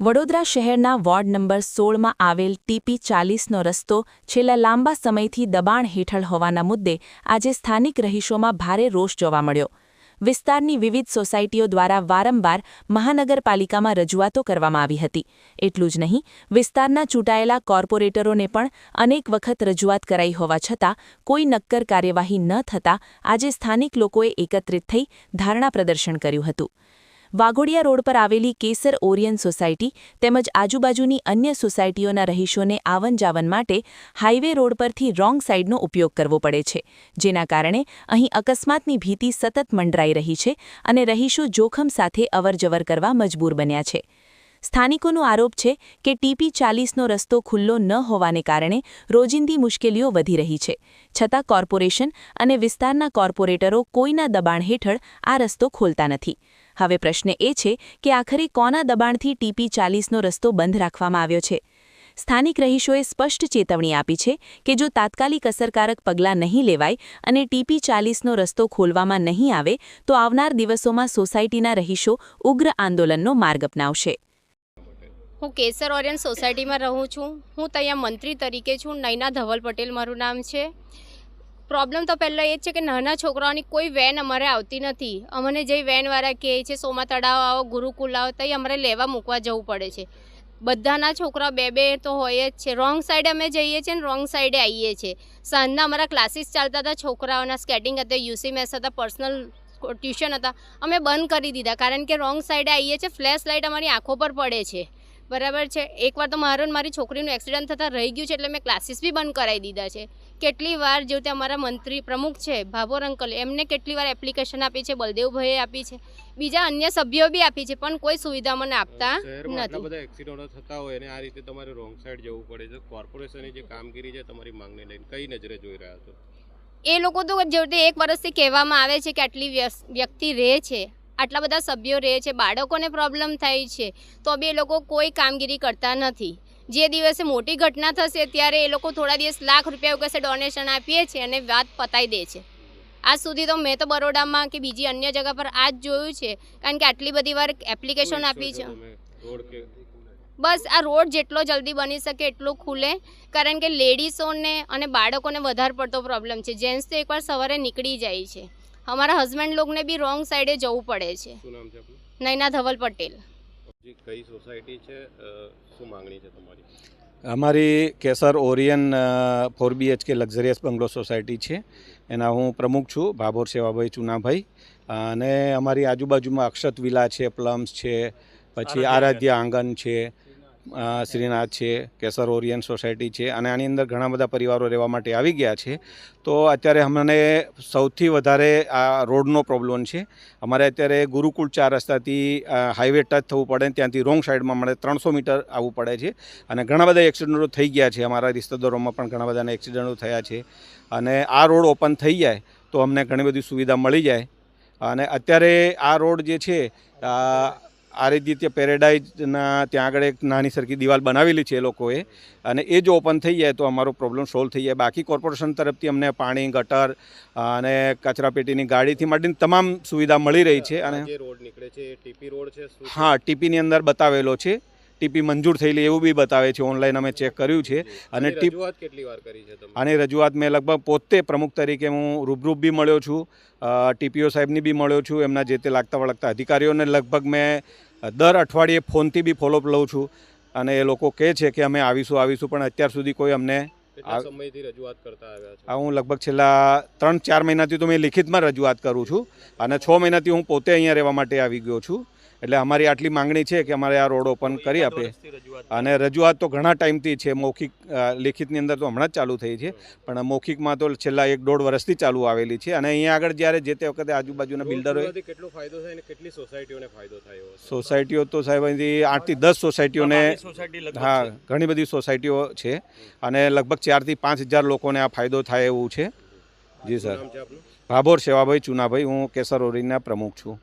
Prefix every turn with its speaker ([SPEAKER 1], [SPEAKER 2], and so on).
[SPEAKER 1] વડોદરા શહેરના ward number સોળમાં આવેલ ટીપી ચાલીસનો રસ્તો છેલ્લા લાંબા સમયથી દબાણ હેઠળ હોવાના મુદ્દે આજે સ્થાનિક રહીશોમાં ભારે રોષ જોવા મળ્યો. વિસ્તારની વિવિધ સોસાયટીઓ દ્વારા વારંવાર મહાનગરપાલિકામાં રજૂઆતો કરવામાં આવી હતી. એટલું જ નહીં, વિસ્તારના ચૂંટાયેલા કોર્પોરેટરોને પણ અનેક વખત રજૂઆત કરાઈ હોવા છતાં કોઈ નક્કર કાર્યવાહી ન થતાં આજે સ્થાનિક લોકોએ એકત્રિત થઈ ધારણા પ્રદર્શન કર્યું હતું. વાઘોડિયા રોડ પર આવેલી કેસર ઓરિયન સોસાયટી તેમજ આજુબાજુની અન્ય સોસાયટીઓના રહીશોને આવન જાવન માટે હાઇવે રોડ પરથી રોંગ સાઇડનો ઉપયોગ કરવો પડે છે, જેના કારણે અહીં અકસ્માતની ભીતિ સતત મંડરાઈ રહી છે અને રહીશો જોખમ સાથે અવરજવર કરવા મજબૂર બન્યા છે. સ્થાનિકોનો આરોપ છે કે ટીપી ચાલીસનો રસ્તો ખુલ્લો ન હોવાને કારણે રોજિંદી મુશ્કેલીઓ વધી રહી છે, છતાં કોર્પોરેશન અને વિસ્તારના કોર્પોરેટરો કોઈના દબાણ હેઠળ આ રસ્તો ખોલતા નથી. હવે પ્રશ્ન એ છે કે આખરે કોના દબાણથી ટીપી ચાલીસનો રસ્તો બંધ રાખવામાં આવ્યો છે? સ્થાનિક રહીશોએ સ્પષ્ટ ચેતવણી આપી છે કે જો તાત્કાલિક અસરકારક પગલાં નહીં લેવાય અને ટીપી ચાલીસનો રસ્તો ખોલવામાં નહીં આવે, તો આવનાર દિવસોમાં સોસાયટીના રહીશો ઉગ્ર આંદોલનનો માર્ગ અપનાવશે.
[SPEAKER 2] હું કેસર ઓરિયન સોસાયટીમાં રહું છું. હું ત્યાં મંત્રી તરીકે છું. નૈના ધવલ પટેલ મારું નામ છે. પ્રોબ્લેમ તો પહેલાં એ જ છે કે નાના છોકરાઓની કોઈ વેન અમારે આવતી નથી. અમને જે વેનવાળા કહે છે, સોમા તળાવ આવો, ગુરુકુલ આવો તો અમારે લેવા મૂકવા જવું પડે છે. બધાના છોકરા બે બે તો હોય જ છે. રોંગ સાઈડે અમે જઈએ છીએ ને રોંગ સાઈડે આવીએ છીએ. સાંજના અમારા ક્લાસીસ ચાલતા હતા, છોકરાઓના સ્કેટિંગ હતા, યુસી મેસ હતા, પર્સનલ ટ્યુશન હતા. અમે બંધ કરી દીધા. કારણ કે રોંગ સાઈડે આવીએ છીએ, ફ્લેશ લાઇટ અમારી આંખો પર પડે છે. બરાબર છે. એકવાર તો મારો મારી છોકરીનું એક્સિડન્ટ થતાં રહી ગયું છે એટલે મેં ક્લાસીસ બી બંધ કરાવી દીધા છે. કેટલી વાર જેવું તે અમારા મંત્રી પ્રમુખ છે ભાભોર અંકલ એમને કેટલી વાર એપ્લિકેશન આપી છે બલદેવભાઈએ આપી છે. બીજા અન્ય સભ્યો બી આપી છે પણ કોઈ સુવિધા મને આપતા નથી.
[SPEAKER 3] બધા એક્સિડન્ટો થતા હોય અને આ રીતે તમારે રોંગ સાઈડ જવું પડે છે. કોર્પોરેશનની જે કામગીરી છે તમારી માંગને લઈને કઈ નજરે જોઈ રહ્યા છો?
[SPEAKER 2] એ લોકો તો જે એક વર્ષથી કહેવામાં આવે છે કે આટલી વ્યક્તિ રહે છે. આટલા બધા સભ્યો રહે છે બાળકોને પ્રોબ્લેમ થાય છે તો બી એ લોકો કોઈ કામગીરી કરતા નથી. જે દિવસે મોટી ઘટના થશે ત્યારે એ લોકો થોડા દિવસ લાખ રૂપિયા એવું કહેશે ડોનેશન આપીએ છીએ અને વાત પતાવી દે છે. આજ સુધી તો મેં તો બરોડામાં કે બીજી અન્ય જગા પર આ જ જોયું છે કારણ કે આટલી બધી વાર એપ્લિકેશન આપી છે. બસ આ રોડ જેટલો જલ્દી બની શકે એટલું ખુલે કારણ કે લેડીઝોને અને બાળકોને વધારે પડતો પ્રોબ્લેમ છે. જેન્ટ્સ તો એકવાર સવારે નીકળી જાય છે. અમારા હસબન્ડ લોકોને બી રોંગ સાઈડે જવું પડે છે.
[SPEAKER 3] શું નામ છે આપનું?
[SPEAKER 2] નૈના ધવલ પટેલ.
[SPEAKER 3] જી કઈ સોસાયટી છે શું માંગણી છે તમારી?
[SPEAKER 4] અમારી Kesar Orion four BHK luxurious bungalow society છે. એના હું પ્રમુખ છું ભાભોર સેવાભાઈ ચુનાભાઈ. અને અમારી આજુબાજુમાં અક્ષત વિલા છે પ્લમ્સ છે પછી આરાધ્ય આંગણ છે શ્રીનાથ છે, કેસર ઓરિયન સોસાયટી છે અને આની અંદર ઘણા બધા પરિવારો રહેવા માટે આવી ગયા છે. તો અત્યારે અમને સૌથી વધારે આ રોડનો પ્રોબ્લેમ છે. અમારે અત્યારે ગુરુકુળ ચાર રસ્તાથી હાઈવે ટચ થવું પડે ત્યાંથી રોંગ સાઈડમાં મળે, ત્રણસો મીટર આવવું પડે છે. અને ઘણા બધા એક્સિડન્ટો થઈ ગયા છે. અમારા રિશ્તેદારોમાં પણ ઘણા બધાના એક્સિડન્ટો થયા છે. અને આ રોડ ઓપન થઈ જાય તો અમને ઘણી બધી સુવિધા મળી જાય. અને અત્યારે આ રોડ જે છે આદિત્ય પેરેડાઇઝના ત્યાં આગળ એક નાની સરખી દિવાલ બનાવેલી છે એ લોકોએ. અને એ જો ઓપન થઈ જાય તો અમારો પ્રોબ્લેમ સોલ્વ થઈ જાય. બાકી કોર્પોરેશન તરફથી અમને પાણી ગટર અને કચરાપેટીની ગાડીથી માંડીને તમામ સુવિધા મળી રહી છે અને
[SPEAKER 3] રોડ નીકળે છે ટીપી રોડ છે
[SPEAKER 4] હા ટીપીની અંદર બતાવેલો છે. ટીપી મંજૂર થયેલી એવું બી બતાવે છે. ઓનલાઈન અમે ચેક કર્યું છે. અને ટીપ
[SPEAKER 3] રજૂઆત કેટલી વાર કરી છે
[SPEAKER 4] આની રજૂઆત મેં લગભગ પોતે પ્રમુખ તરીકે હું રૂબરૂ બી મળ્યો છું. ટીપીઓ સાહેબની બી મળ્યો છું. એમના જે તે લાગતા વળગતા અધિકારીઓને લગભગ મેં દર અઠવાડિયે ફોનથી બી ફોલોઅપ લઉં છું. અને એ લોકો કહે છે કે અમે આવીશું આવીશું પણ અત્યાર સુધી કોઈ અમને આ-
[SPEAKER 3] સમયથી રજૂઆત કરતા આવ્યા છો?
[SPEAKER 4] હું લગભગ છેલ્લા ત્રણ ચાર મહિનાથી તો મેં લિખિતમાં રજૂઆત કરું છું. અને છ મહિનાથી હું પોતે અહીંયા રહેવા માટે આવી ગયો છું. એટલે અમારી આટલી માંગણી છે કે અમારે આ રોડ ઓપન કરી આપે. અને રજૂઆત તો ઘણા ટાઈમથી છે મૌખિક લેખિતની અંદર તો હમણાં જ ચાલુ થઈ છે પણ મૌખિકમાં તો છેલ્લા એક દોઢ વર્ષથી ચાલુ આવેલી છે. અને અહીંયા આગળ જ્યારે જે તે વખતે આજુબાજુના
[SPEAKER 3] બિલ્ડરો કેટલો ફાયદો થાય અને કેટલી સોસાયટીઓને ફાયદો થયો
[SPEAKER 4] સોસાયટીઓ તો સાહેબ અહીંથી આઠથી દસ સોસાયટીઓને હા ઘણી બધી સોસાયટીઓ છે. અને લગભગ ચારથી પાંચ હજાર લોકોને આ ફાયદો થાય એવું છે. જી સર. ભાભોર સેવાભાઈ ચુનાભાઈ. હું કેસર ઓરીના પ્રમુખ છું.